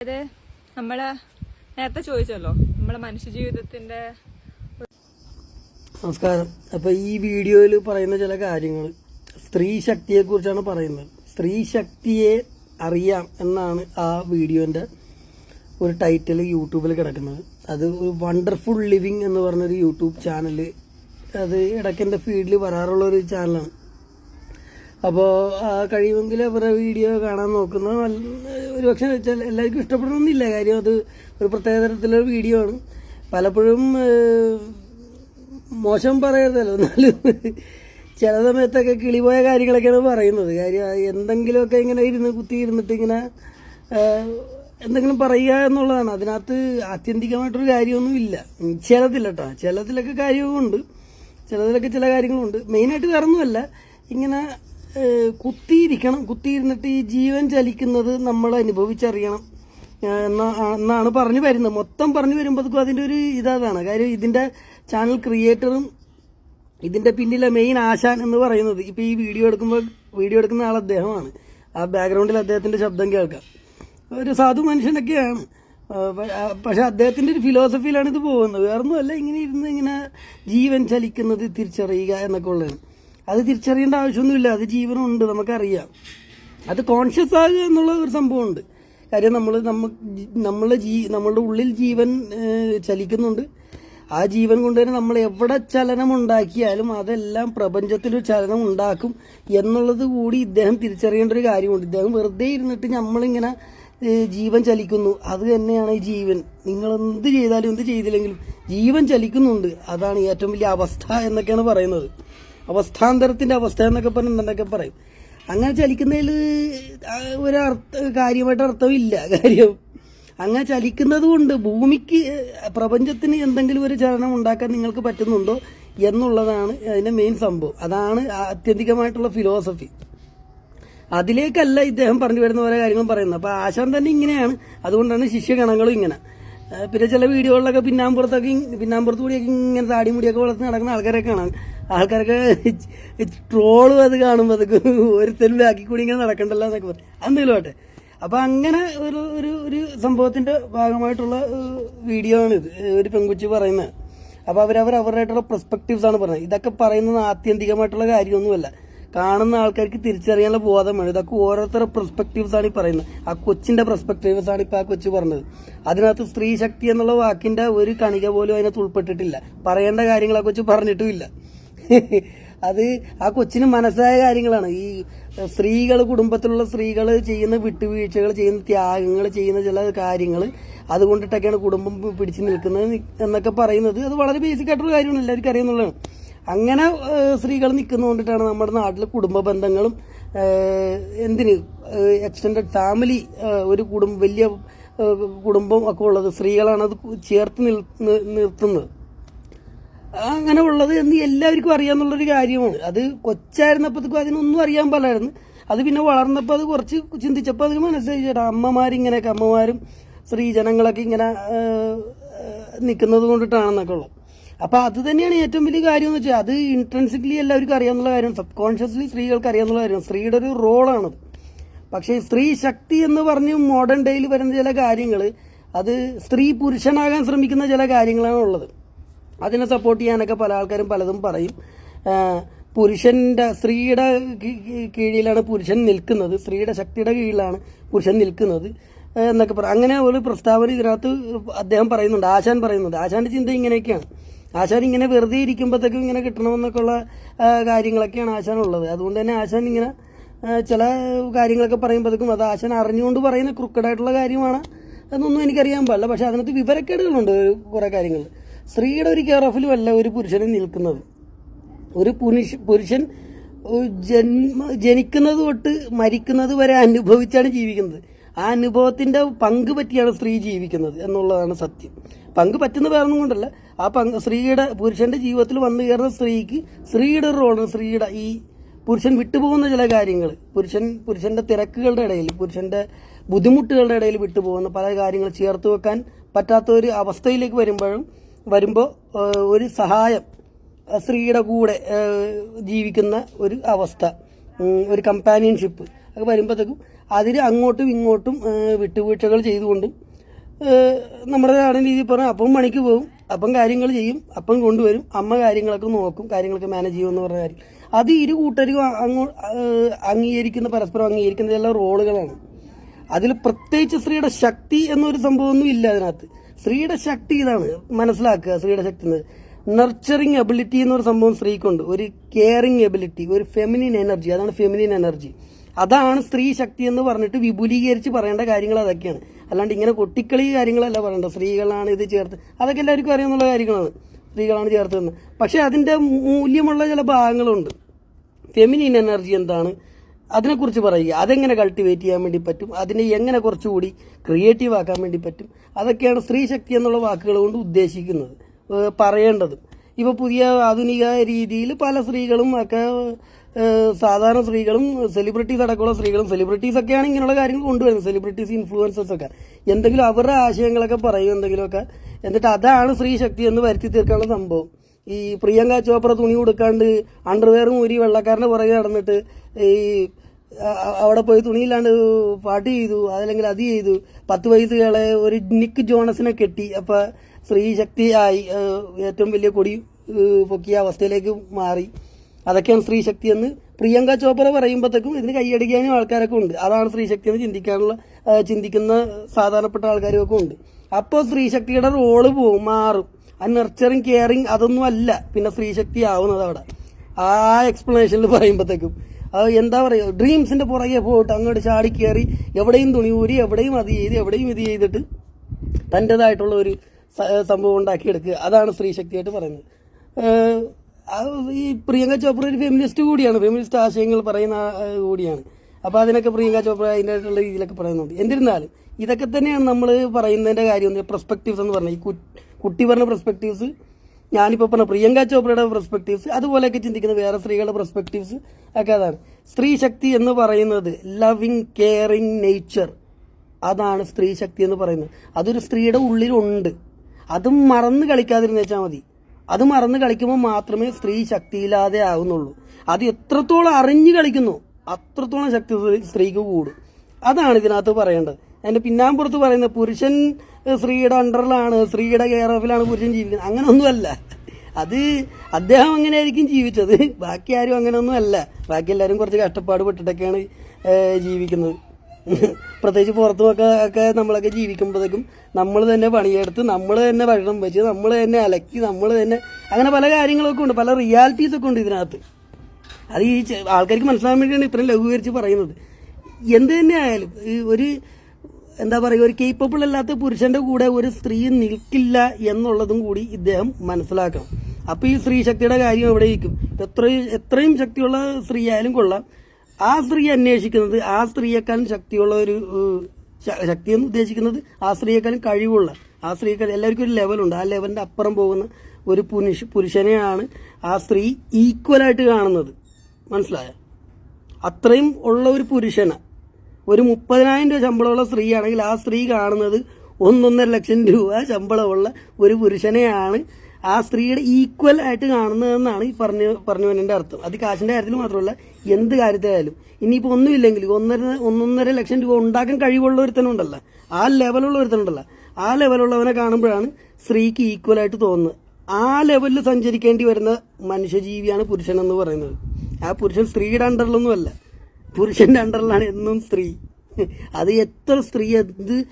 അതായത് നമ്മൾ നേരത്തെ ചോദിച്ചല്ലോ നമ്മളെ മനുഷ്യ ജീവിതത്തിന്റെ നമസ്കാരം. അപ്പൊ ഈ വീഡിയോയിൽ പറയുന്ന ചില കാര്യങ്ങൾ സ്ത്രീ ശക്തിയെ കുറിച്ചാണ് പറയുന്നത്. സ്ത്രീ ശക്തിയെ അറിയാം എന്നാണ് ആ വീഡിയോന്റെ ഒരു ടൈറ്റിൽ യൂട്യൂബിൽ കിടക്കുന്നത്. അത് ഒരു വണ്ടർഫുൾ ലിവിങ് എന്ന് പറഞ്ഞൊരു യൂട്യൂബ് ചാനൽ അത് ഇടയ്ക്ക് എന്റെ ഫീഡിൽ വരാറുള്ള ഒരു ചാനലാണ്. അപ്പോൾ കഴിയുമെങ്കിൽ അവരുടെ വീഡിയോ കാണാൻ നോക്കുന്ന. ഒരു പക്ഷേ വെച്ചാൽ എല്ലാവർക്കും ഇഷ്ടപ്പെടണമെന്നില്ല കാര്യം. അത് ഒരു പ്രത്യേക തരത്തിലുള്ള വീഡിയോ ആണ്. പലപ്പോഴും മോശം പറയരുതല്ലോ. എന്നാലും ചില സമയത്തൊക്കെ കിളിപോയ കാര്യങ്ങളൊക്കെയാണ് പറയുന്നത്. കാര്യം എന്തെങ്കിലുമൊക്കെ ഇങ്ങനെ ഇരുന്ന് കുത്തി ഇരുന്നിട്ട് ഇങ്ങനെ എന്തെങ്കിലും പറയുക എന്നുള്ളതാണ്. അതിനകത്ത് ആത്യന്തികമായിട്ടൊരു കാര്യമൊന്നുമില്ല ചിലതില്ല കേട്ടോ ചിലതിലൊക്കെ കാര്യവുമുണ്ട്. ചിലതിലൊക്കെ ചില കാര്യങ്ങളുണ്ട്. മെയിനായിട്ട് കറന്നുമല്ല ഇങ്ങനെ കുത്തിയിരിക്കണം. കുത്തിയിരുന്നിട്ട് ഈ ജീവൻ ചലിക്കുന്നത് നമ്മൾ അനുഭവിച്ചറിയണം. എന്നാണ് പറഞ്ഞു വരുന്നത്. മൊത്തം പറഞ്ഞു വരുമ്പോഴത്തേക്കും അതിന്റെ ഒരു ഇതാണ് കാര്യം ഇതിന്റെ ചാനൽ ക്രിയേറ്ററും ഇതിന്റെ പിന്നിലെ മെയിൻ ആശാൻ എന്ന് പറയുന്നത് ഇപ്പോൾ ഈ വീഡിയോ എടുക്കുമ്പോൾ വീഡിയോ എടുക്കുന്ന ആൾ അദ്ദേഹമാണ്. ആ ബാക്ക്ഗ്രൗണ്ടിൽ അദ്ദേഹത്തിന്റെ ശബ്ദം കേൾക്കാം. ഒരു സാധു മനുഷ്യനൊക്കെയാണ്. പക്ഷെ അദ്ദേഹത്തിന്റെ ഒരു ഫിലോസഫിയിലാണ് ഇത് പോകുന്നത്. വേറൊന്നുമല്ല ഇങ്ങനെ ഇരുന്ന് ഇങ്ങനെ ജീവൻ ചലിക്കുന്നത് തിരിച്ചറിയുക എന്നൊക്കെ ഉള്ളതാണ്. അത് തിരിച്ചറിയേണ്ട ആവശ്യമൊന്നുമില്ല. അത് ജീവനുണ്ട് നമുക്കറിയാം. അത് കോൺഷ്യസ് ആകുക എന്നുള്ള ഒരു സംഭവമുണ്ട്. കാര്യം നമ്മൾ നമുക്ക് നമ്മളുടെ ജീ നമ്മളുടെ ഉള്ളിൽ ജീവൻ ചലിക്കുന്നുണ്ട്. ആ ജീവൻ കൊണ്ട് തന്നെ നമ്മൾ എവിടെ ചലനം ഉണ്ടാക്കിയാലും അതെല്ലാം പ്രപഞ്ചത്തിലൊരു ചലനം ഉണ്ടാക്കും എന്നുള്ളത് കൂടി ഇദ്ദേഹം തിരിച്ചറിയേണ്ട ഒരു കാര്യമുണ്ട്. ഇദ്ദേഹം വെറുതെ ഇരുന്നിട്ട് നമ്മളിങ്ങനെ ജീവൻ ചലിക്കുന്നു. അത് തന്നെയാണ് ഈ ജീവൻ. നിങ്ങൾ എന്ത് ചെയ്താലും എന്ത് ചെയ്തില്ലെങ്കിലും ജീവൻ ചലിക്കുന്നുണ്ട്. അതാണ് ഏറ്റവും വലിയ അവസ്ഥ എന്നൊക്കെയാണ് പറയുന്നത്. അവസ്ഥാന്തരത്തിന്റെ അവസ്ഥ എന്നൊക്കെ പറഞ്ഞ് എന്തൊക്കെ പറയും. അങ്ങനെ ചലിക്കുന്നതിൽ ഒരു അർത്ഥ കാര്യമായിട്ട് അർത്ഥമില്ല. കാര്യം അങ്ങനെ ചലിക്കുന്നത് കൊണ്ട് ഭൂമിക്ക് പ്രപഞ്ചത്തിന് എന്തെങ്കിലും ഒരു ചലനം ഉണ്ടാക്കാൻ നിങ്ങൾക്ക് പറ്റുന്നുണ്ടോ എന്നുള്ളതാണ് അതിന്റെ മെയിൻ സംഭവം. അതാണ് ആത്യന്തികമായിട്ടുള്ള ഫിലോസഫി അതിലേക്കല്ല ഇദ്ദേഹം പറഞ്ഞു വരുന്ന ഓരോ കാര്യങ്ങളും പറയുന്നത്. അപ്പൊ ആശാൻ തന്നെ ഇങ്ങനെയാണ്. അതുകൊണ്ടാണ് ശിഷ്യഗണങ്ങളും ഇങ്ങനെ. പിന്നെ ചില വീഡിയോകളിലൊക്കെ പിന്നാമ്പുറത്തൊക്കെ പിന്നാമ്പുറത്തുകൂടിയൊക്കെ പിന്നാമ്പുറത്ത് കൂടിയൊക്കെ ഇങ്ങനെ താടിമുടിയൊക്കെ വളർത്തി നടക്കുന്ന ആൾക്കാരൊക്കെ കാണാം. ആൾക്കാരൊക്കെ ട്രോളും അത് കാണുമ്പോൾ അതൊക്കെ ഒരുത്തരും ബാക്കി കൂടി ഇങ്ങനെ നടക്കണ്ടല്ലോ എന്നൊക്കെ പറയും. എന്തെങ്കിലും ആട്ടെ അപ്പം അങ്ങനെ ഒരു ഒരു ഒരു സംഭവത്തിന്റെ ഭാഗമായിട്ടുള്ള വീഡിയോ ആണ് ഇത് ഒരു പെൺകുച്ചി പറയുന്നത് അപ്പോൾ അവരവർ അവരുടെയായിട്ടുള്ള പെർസ്പെക്റ്റീവ്സ് ആണ് പറയുന്നത് ഇതൊക്കെ പറയുന്നത് ആത്യന്തികമായിട്ടുള്ള കാര്യമൊന്നുമല്ല. കാണുന്ന ആൾക്കാർക്ക് തിരിച്ചറിയാനുള്ള ബോധം വേണം ഇതൊക്കെ ഓരോരുത്തരുടെ പെർസ്പെക്റ്റീവ്സ് ആണ് ഈ പറയുന്നത്. ആ കൊച്ചിന്റെ പെർസ്പെക്റ്റീവ്സ് ആണ് ഇപ്പോൾ ആ കൊച്ചു പറഞ്ഞത്. അതിനകത്ത് സ്ത്രീ ശക്തി എന്നുള്ള വാക്കിന്റെ ഒരു കണിക പോലും അതിനകത്ത് ഉൾപ്പെട്ടിട്ടില്ല. പറയേണ്ട കാര്യങ്ങൾ ആ കൊച്ചു പറഞ്ഞിട്ടുമില്ല. അത് ആ കൊച്ചിന് മനസ്സായ കാര്യങ്ങളാണ്. ഈ സ്ത്രീകൾ കുടുംബത്തിലുള്ള സ്ത്രീകൾ ചെയ്യുന്ന വിട്ടുവീഴ്ചകൾ ചെയ്യുന്ന ത്യാഗങ്ങൾ ചെയ്യുന്ന ചില കാര്യങ്ങൾ അതുകൊണ്ടിട്ടൊക്കെയാണ് കുടുംബം പിടിച്ചു നിൽക്കുന്നത് എന്നൊക്കെ പറയുന്നത്. അത് വളരെ ബേസിക് ആയിട്ടുള്ള കാര്യമാണ്. എല്ലാവർക്കും അറിയുന്നുള്ളതാണ്. അങ്ങനെ സ്ത്രീകൾ നിൽക്കുന്നതുകൊണ്ടിട്ടാണ് നമ്മുടെ നാട്ടിൽ കുടുംബ ബന്ധങ്ങളും എന്തിന് എക്സ്റ്റൻഡഡ് ഫാമിലി ഒരു കുടുംബം വലിയ കുടുംബം ഒക്കെ ഉള്ളത്. സ്ത്രീകളാണ് അത് ചേർത്ത് നിർത്തുന്നത്. അങ്ങനെ ഉള്ളത് എന്ന് എല്ലാവർക്കും അറിയാന്നുള്ളൊരു കാര്യമാണ്. അത് കൊച്ചായിരുന്നപ്പോഴത്തേക്കും അതിനൊന്നും അറിയാൻ പാടായിരുന്നു അത് പിന്നെ വളർന്നപ്പോൾ അത് കുറച്ച് ചിന്തിച്ചപ്പോൾ അതിന് മനസ്സിലായി ചേട്ടാ അമ്മമാരിങ്ങനെയൊക്കെ അമ്മമാരും സ്ത്രീജനങ്ങളൊക്കെ ഇങ്ങനെ നിൽക്കുന്നത് കൊണ്ടിട്ടാണെന്നൊക്കെ ഉള്ളത് അപ്പോൾ അത് തന്നെയാണ് ഏറ്റവും വലിയ കാര്യം എന്ന് വെച്ചാൽ അത് ഇൻട്രൻസിക്കലി എല്ലാവർക്കും അറിയാവുന്ന കാര്യം സബ് കോൺഷ്യസ്ലി സ്ത്രീകൾക്ക് അറിയാവുന്ന കാര്യം. സ്ത്രീയുടെ ഒരു റോളാണ് പക്ഷേ സ്ത്രീ ശക്തി എന്ന് പറഞ്ഞ് മോഡേൺ ഡേയിൽ വരുന്ന ചില കാര്യങ്ങൾ അത് സ്ത്രീ പുരുഷനാകാൻ ശ്രമിക്കുന്ന ചില കാര്യങ്ങളാണ് ഉള്ളത്. അതിനെ സപ്പോർട്ട് ചെയ്യാനൊക്കെ പല ആൾക്കാരും പലതും പറയും. പുരുഷന്റെ സ്ത്രീയുടെ കീഴിലാണ് പുരുഷൻ നിൽക്കുന്നത്. സ്ത്രീയുടെ ശക്തിയുടെ കീഴിലാണ് പുരുഷൻ നിൽക്കുന്നത് എന്നൊക്കെ പറയും അങ്ങനെ ഒരു പ്രസ്താവന ഇതിനകത്ത് അദ്ദേഹം പറയുന്നുണ്ട് ആശാൻ പറയുന്നുണ്ട്. ആശാന്റെ ചിന്ത ഇങ്ങനെയൊക്കെയാണ്. ആശാൻ ഇങ്ങനെ വെറുതെ ഇരിക്കുമ്പോഴത്തേക്കും ഇങ്ങനെ കിട്ടണമെന്നൊക്കെ ഉള്ള കാര്യങ്ങളൊക്കെയാണ് ആശാൻ ഉള്ളത് അതുകൊണ്ട് തന്നെ ആശാൻ ഇങ്ങനെ ചില കാര്യങ്ങളൊക്കെ പറയുമ്പോഴത്തേക്കും അത് ആശാൻ അറിഞ്ഞുകൊണ്ട് പറയുന്ന ക്രിക്കറ്റായിട്ടുള്ള കാര്യമാണ് എന്നൊന്നും എനിക്കറിയാൻ പാടില്ല. പക്ഷെ അതിനകത്ത് വിവരക്കേടുകളുണ്ട് കുറേ കാര്യങ്ങൾ സ്ത്രീയുടെ ഒരു കെയർ ഓഫിലും അല്ല ഒരു പുരുഷന് നിൽക്കുന്നത്. ഒരു പുരുഷ പുരുഷൻ ജന്മ ജനിക്കുന്നത് തൊട്ട് മരിക്കുന്നത് വരെ അനുഭവിച്ചാണ് ജീവിക്കുന്നത്. ആ അനുഭവത്തിന്റെ പങ്ക് പറ്റിയാണ് സ്ത്രീ ജീവിക്കുന്നത് എന്നുള്ളതാണ് സത്യം. പങ്ക് പറ്റുന്ന വേറൊന്നും കൊണ്ടല്ല. ആ പങ്ക് സ്ത്രീയുടെ പുരുഷന്റെ ജീവിതത്തിൽ വന്നു കയറുന്ന സ്ത്രീക്ക് സ്ത്രീയുടെ റോളാണ് സ്ത്രീയുടെ ഈ പുരുഷൻ വിട്ടുപോകുന്ന ചില കാര്യങ്ങൾ പുരുഷൻ പുരുഷന്റെ തിരക്കുകളുടെ ഇടയിൽ പുരുഷന്റെ ബുദ്ധിമുട്ടുകളുടെ ഇടയിൽ വിട്ടുപോകുന്ന പല കാര്യങ്ങൾ ചേർത്ത് വെക്കാൻ പറ്റാത്ത ഒരു അവസ്ഥയിലേക്ക് വരുമ്പോഴും വരുമ്പോൾ ഒരു സഹായം സ്ത്രീയുടെ കൂടെ ജീവിക്കുന്ന ഒരു അവസ്ഥ ഒരു കമ്പാനിയൻഷിപ്പ് അത് വരുമ്പോഴത്തേക്കും അതിൽ അങ്ങോട്ടും ഇങ്ങോട്ടും വിട്ടുവീഴ്ചകൾ ചെയ്തുകൊണ്ട് നമ്മുടെ നാടൻ രീതിയിൽ പറഞ്ഞാൽ അപ്പം പണിക്ക് പോകും അപ്പം കാര്യങ്ങൾ ചെയ്യും അപ്പം കൊണ്ടുവരും അമ്മ കാര്യങ്ങളൊക്കെ നോക്കും കാര്യങ്ങളൊക്കെ മാനേജ് ചെയ്യുമെന്ന് പറഞ്ഞ കാര്യം. അത് ഇരു കൂട്ടരും അങ്ങോ അംഗീകരിക്കുന്ന പരസ്പരം അംഗീകരിക്കുന്ന എല്ലാ റോളുകളാണ് അതിൽ പ്രത്യേകിച്ച് സ്ത്രീയുടെ ശക്തി എന്നൊരു സംഭവമൊന്നും ഇല്ല അതിനകത്ത്. സ്ത്രീയുടെ ശക്തി ഇതാണ്. മനസ്സിലാക്കുക സ്ത്രീയുടെ ശക്തി എന്ന്. നർച്ചറിങ് എബിലിറ്റി എന്നൊരു സംഭവം സ്ത്രീക്കുണ്ട്. ഒരു കെയറിങ് എബിലിറ്റി ഒരു ഫെമിനിൻ എനർജി അതാണ് ഫെമിനിൻ എനർജി അതാണ് സ്ത്രീ ശക്തി എന്ന് പറഞ്ഞിട്ട് വിപുലീകരിച്ച് പറയേണ്ട കാര്യങ്ങൾ അതൊക്കെയാണ്. അല്ലാണ്ട് ഇങ്ങനെ കൊട്ടിക്കളി കാര്യങ്ങളല്ല പറയേണ്ടത്. സ്ത്രീകളാണ് ഇത് ചേർത്ത്. അതൊക്കെ എല്ലാവർക്കും അറിയാവുന്ന കാര്യങ്ങളാണ്. സ്ത്രീകളാണ് ചേർത്തതെന്ന് പക്ഷേ അതിന്റെ മൂല്യമുള്ള ചില ഭാഗങ്ങളുണ്ട്. ഫെമിനിൻ എനർജി എന്താണ്? അതിനെക്കുറിച്ച് പറയുക. അതെങ്ങനെ കൾട്ടിവേറ്റ് ചെയ്യാൻ വേണ്ടി പറ്റും? അതിനെ എങ്ങനെ കുറച്ചുകൂടി ക്രിയേറ്റീവ് ആക്കാൻ വേണ്ടി പറ്റും? അതൊക്കെയാണ് സ്ത്രീശക്തി എന്നുള്ള വാക്കുകൾ കൊണ്ട് ഉദ്ദേശിക്കുന്നത്. പറയേണ്ടതും. ഇപ്പോൾ പുതിയ ആധുനിക രീതിയിൽ പല സ്ത്രീകളും ഒക്കെ സാധാരണ സ്ത്രീകളും സെലിബ്രിറ്റീസ് അടക്കമുള്ള സ്ത്രീകളും സെലിബ്രിറ്റീസ് ഒക്കെയാണ് ഇങ്ങനെയുള്ള കാര്യങ്ങൾ കൊണ്ടുവരുന്നത്. സെലിബ്രിറ്റീസ് ഇൻഫ്ലുവൻസേഴ്സ് ഒക്കെ. എന്തെങ്കിലും അവരുടെ ആശയങ്ങളൊക്കെ പറയും എന്തെങ്കിലുമൊക്കെ. എന്നിട്ട് അതാണ് സ്ത്രീ ശക്തി എന്ന് വരുത്തി തീർക്കാനുള്ള സംഭവം. ഈ പ്രിയങ്ക ചോപ്ര തുണി കൊടുക്കാണ്ട് അണ്ടർവെയറും ഒരു വെള്ളക്കാരന്റെ പുറകെ നടന്നിട്ട് ഈ അവിടെ പോയി തുണിയില്ലാണ്ട് പാട്ട് ചെയ്തു. അതല്ലെങ്കിൽ അത് ചെയ്തു. പത്ത് വയസ്സുകളെ ഒരു നിക്ക് ജോണസിനെ കെട്ടി. അപ്പം സ്ത്രീ ശക്തിയായി ഏഹ്, ഏറ്റവും വലിയ കൊടി പൊക്കിയ അവസ്ഥയിലേക്ക് മാറി. അതൊക്കെയാണ് സ്ത്രീ ശക്തി എന്ന് പ്രിയങ്ക ചോപ്ര പറയുമ്പോഴത്തേക്കും ഇതിന് കൈയടിക്കാനും ആൾക്കാരൊക്കെ ഉണ്ട്. അതാണ് സ്ത്രീ ശക്തി എന്ന് ചിന്തിക്കാനുള്ള ചിന്തിക്കുന്ന സാധാരണപ്പെട്ട ആൾക്കാരും ഒക്കെ ഉണ്ട്. അപ്പോൾ സ്ത്രീ ശക്തിയുടെ റോൾ പോകും മാറും. ആ നെർച്ചറിങ് കെയറിങ് അതൊന്നും അല്ല. പിന്നെ സ്ത്രീശക്തി ആവുന്നത് അവിടെ. ആ എക്സ്പ്ലനേഷനിൽ പറയുമ്പോഴത്തേക്കും അത് എന്താ പറയുക ഡ്രീംസിന്റെ പുറകെ പോയിട്ട് അങ്ങോട്ട് ചാടി കയറി എവിടെയും തുണി ഊരി എവിടെയും അത് ചെയ്ത് എവിടെയും ഇത് ചെയ്തിട്ട് തന്റെതായിട്ടുള്ള ഒരു സംഭവം ഉണ്ടാക്കിയെടുക്കുക. അതാണ് സ്ത്രീ ശക്തിയായിട്ട് പറയുന്നത്. ഈ പ്രിയങ്ക ചോപ്ര ഒരു ഫെമിനിസ്റ്റ് കൂടിയാണ്. ഫെമിനിസ്റ്റ് ആശയങ്ങൾ പറയുന്ന കൂടിയാണ്. അപ്പോൾ അതിനൊക്കെ പ്രിയങ്ക ചോപ്ര അതിന്റെതായിട്ടുള്ള രീതിയിലൊക്കെ പറയുന്നുണ്ട്. എന്നിരുന്നാലും ഇതൊക്കെ തന്നെയാണ് നമ്മൾ പറയുന്നതിന്റെ കാര്യം പ്രസ്പെക്റ്റീവ്സ് എന്ന് പറഞ്ഞാൽ ഈ കുട്ടി പറഞ്ഞ പെർസ്പെക്റ്റീവ്സ് ഞാനിപ്പോൾ പറഞ്ഞ പ്രിയങ്ക ചോപ്രയുടെ പെർസ്പെക്റ്റീവ്സ് അതുപോലെയൊക്കെ ചിന്തിക്കുന്ന വേറെ സ്ത്രീകളുടെ പെർസ്പെക്റ്റീവ്സ് ഒക്കെ അതാണ്. സ്ത്രീ ശക്തി എന്ന് പറയുന്നത് ലവിങ് കെയറിങ് നേച്ചർ അതാണ് സ്ത്രീ ശക്തി എന്ന് പറയുന്നത്. അതൊരു സ്ത്രീയുടെ ഉള്ളിലുണ്ട്. അതും മറന്ന് കളിക്കാതിരുന്ന് വെച്ചാൽ മതി. അത് മറന്ന് കളിക്കുമ്പോൾ മാത്രമേ സ്ത്രീ ശക്തിയില്ലാതെ ആകുന്നുള്ളൂ അത് എത്രത്തോളം അറിഞ്ഞു കളിക്കുന്നു അത്രത്തോളം ശക്തി സ്ത്രീ- സ്ത്രീക്ക് കൂടും. അതാണ് ഇതിനകത്ത് പറയേണ്ടത്. അതിന്റെ പിന്നാമ്പുറത്ത് പറയുന്നത് പുരുഷൻ സ്ത്രീയുടെ അണ്ടറിലാണ് ശ്രീയുടെ കെയർ ഓഫിലാണ് പുരുഷൻ ജീവിക്കുന്നത്. അങ്ങനെയൊന്നുമല്ല അത് അദ്ദേഹം അങ്ങനെ ആയിരിക്കും ജീവിച്ചത്. ബാക്കി ആരും അങ്ങനെയൊന്നും അല്ല ബാക്കി എല്ലാവരും കുറച്ച് കഷ്ടപ്പാട് പെട്ടിട്ടൊക്കെയാണ് ജീവിക്കുന്നത്. പ്രത്യേകിച്ച് പുറത്തുമൊക്കെ ഒക്കെ നമ്മളൊക്കെ ജീവിക്കുമ്പോഴത്തേക്കും നമ്മൾ തന്നെ പണിയെടുത്ത് നമ്മൾ തന്നെ ഭക്ഷണം വെച്ച് നമ്മൾ തന്നെ അലക്കി നമ്മൾ തന്നെ അങ്ങനെ പല കാര്യങ്ങളൊക്കെ ഉണ്ട്. പല റിയാലിറ്റീസൊക്കെ ഉണ്ട് ഇതിനകത്ത്. അത് ഈ ആൾക്കാർക്ക് മനസ്സിലാകാൻ വേണ്ടിയാണ് ഇത്രയും ലഘൂകരിച്ച് പറയുന്നത്. എന്ത് തന്നെ ആയാലും ഒരു എന്താ പറയുക ഒരു കേപ്പബിൾ അല്ലാത്ത പുരുഷന്റെ കൂടെ ഒരു സ്ത്രീ നിൽക്കില്ല എന്നുള്ളതും കൂടി ഇദ്ദേഹം മനസ്സിലാക്കണം. അപ്പൊ ഈ സ്ത്രീ ശക്തിയുടെ കാര്യം എവിടെ ഇരിക്കും? എത്രയും എത്രയും ശക്തിയുള്ള സ്ത്രീ ആയാലും കൊള്ളാം. ആ സ്ത്രീ അന്വേഷിക്കുന്നത് ആ സ്ത്രീയെക്കാളും ശക്തിയുള്ള ഒരു ശക്തി എന്ന് ഉദ്ദേശിക്കുന്നത് ആ സ്ത്രീയെക്കാളും കഴിവുള്ള ആ സ്ത്രീയെക്കാൾ എല്ലാവർക്കും ഒരു ലെവലുണ്ട് ആ ലെവലിന്റെ അപ്പുറം പോകുന്ന ഒരു പുരുഷ പുരുഷനെയാണ് ആ സ്ത്രീ ഈക്വലായിട്ട് കാണുന്നത്. മനസ്സിലായ? അത്രയും ഉള്ള ഒരു പുരുഷന്. ഒരു മുപ്പതിനായിരം രൂപ ശമ്പളമുള്ള സ്ത്രീയാണെങ്കിൽ ആ സ്ത്രീ കാണുന്നത് ഒന്നൊന്നര ലക്ഷം രൂപ ശമ്പളമുള്ള ഒരു പുരുഷനെയാണ് ആ സ്ത്രീയുടെ ഈക്വൽ ആയിട്ട് കാണുന്നതെന്നാണ് ഈ പറഞ്ഞു പറഞ്ഞു അർത്ഥം. അത് കാശിന്റെ കാര്യത്തിൽ മാത്രമല്ല എന്ത് കാര്യത്തിലായാലും. ഇനിയിപ്പോൾ ഒന്നുമില്ലെങ്കിൽ ഒന്നര ഒന്നൊന്നര ലക്ഷം രൂപ ഉണ്ടാക്കാൻ കഴിവുള്ള ഒരുത്തനുണ്ടല്ലോ. ആ ലെവലുള്ള ഒരുത്തനുണ്ടല്ലോ. ആ ലെവലുള്ളവനെ കാണുമ്പോഴാണ് സ്ത്രീക്ക് ഈക്വൽ ആയിട്ട് തോന്നുന്നത്. ആ ലെവലിൽ സഞ്ചരിക്കേണ്ടി വരുന്ന മനുഷ്യജീവിയാണ് പുരുഷൻ എന്ന് പറയുന്നത്. ആ പുരുഷൻ സ്ത്രീയുടെ അണ്ടറിലൊന്നുമല്ല പുരുഷന്റെ അണ്ടറിലാണ് എന്നും സ്ത്രീ. അത് എത്ര സ്ത്രീ എന്ത്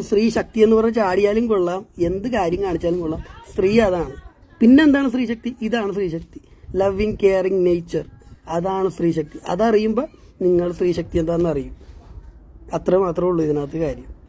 സ്ത്രീ ശക്തി എന്ന് പറഞ്ഞാൽ ചാടിയാലും കൊള്ളാം. എന്ത് കാര്യം കാണിച്ചാലും കൊള്ളാം. സ്ത്രീ അതാണ്. പിന്നെന്താണ് സ്ത്രീ ശക്തി? ഇതാണ് സ്ത്രീ ശക്തി. ലവിങ് കെയറിങ് നേച്ചർ അതാണ് സ്ത്രീ ശക്തി. അതറിയുമ്പോൾ നിങ്ങൾ സ്ത്രീ ശക്തി എന്താണെന്ന് അറിയും. അത്ര മാത്രമേ ഉള്ളൂ ഇതിനകത്ത് കാര്യം.